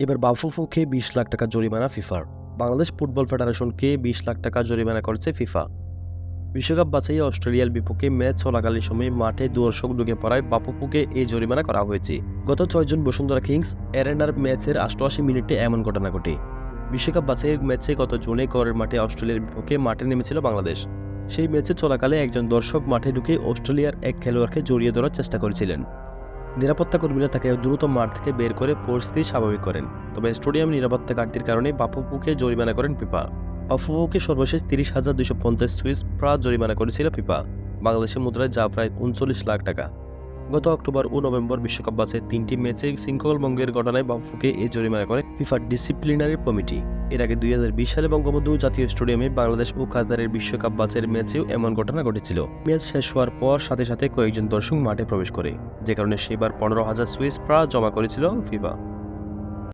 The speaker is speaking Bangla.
এবার বাফুফুকে বিশ লাখ টাকা জরিমানা ফিফার। বাংলাদেশ ফুটবল ফেডারেশনকে বিশ লাখ টাকা জরিমানা করেছে ফিফা। বিশ্বকাপ বাছাই অস্ট্রেলিয়ার বিপক্ষে ম্যাচ চলাকালীন সময়ে মাঠে দর্শক ঢুকে পড়ায় বাপুপুকে এই জরিমানা করা হয়েছে। গত ছয় জুন বসুন্ধরা কিংস অ্যারেনার ম্যাচের অষ্টআশি মিনিটে এমন ঘটনা ঘটে। বিশ্বকাপ বাছাইয়ের ম্যাচে গত জুনে করের মাঠে অস্ট্রেলিয়ার বিপক্ষে মাঠে নেমেছিল বাংলাদেশ। সেই ম্যাচে চলাকালে একজন দর্শক মাঠে ঢুকে অস্ট্রেলিয়ার এক খেলোয়াড়কে জড়িয়ে ধরার চেষ্টা করেছিলেন। নিরাপত্তা কর্মীরা তাকে দ্রুত মাঠ থেকে বের করে পরিস্থিতি স্বাভাবিক করেন। তবে স্টেডিয়াম নিরাপত্তা ঘাটতির কারণে বাপুপুকে জরিমানা করেন ফিফা। বাপুপুকে সর্বশেষ তিরিশ হাজার দুশো পঞ্চাশ সুইস প্রা জরিমানা করেছিল ফিফা। বাংলাদেশের মুদ্রায় যা প্রায় উনচল্লিশ লাখ টাকা। গত অক্টোবর ও নভেম্বর বিশ্বকাপ বাসে তিনটি ম্যাচে শৃঙ্খল ভঙ্গের ঘটনায় বাফুকে এই জরিমানা করে ফিফা ডিসিপ্লিনারি কমিটি। এর আগে দুই হাজার বিশ সালে বঙ্গবন্ধু জাতীয় স্টেডিয়ামে বাংলাদেশ ও কাতারের বিশ্বকাপ বাসের ম্যাচেও এমন ঘটনা ঘটেছিল। ম্যাচ শেষ হওয়ার পর সাথে সাথে কয়েকজন দর্শক মাঠে প্রবেশ করে। যে কারণে সেবার পনেরো হাজার সুইস প্রা জমা করেছিল ফিফা।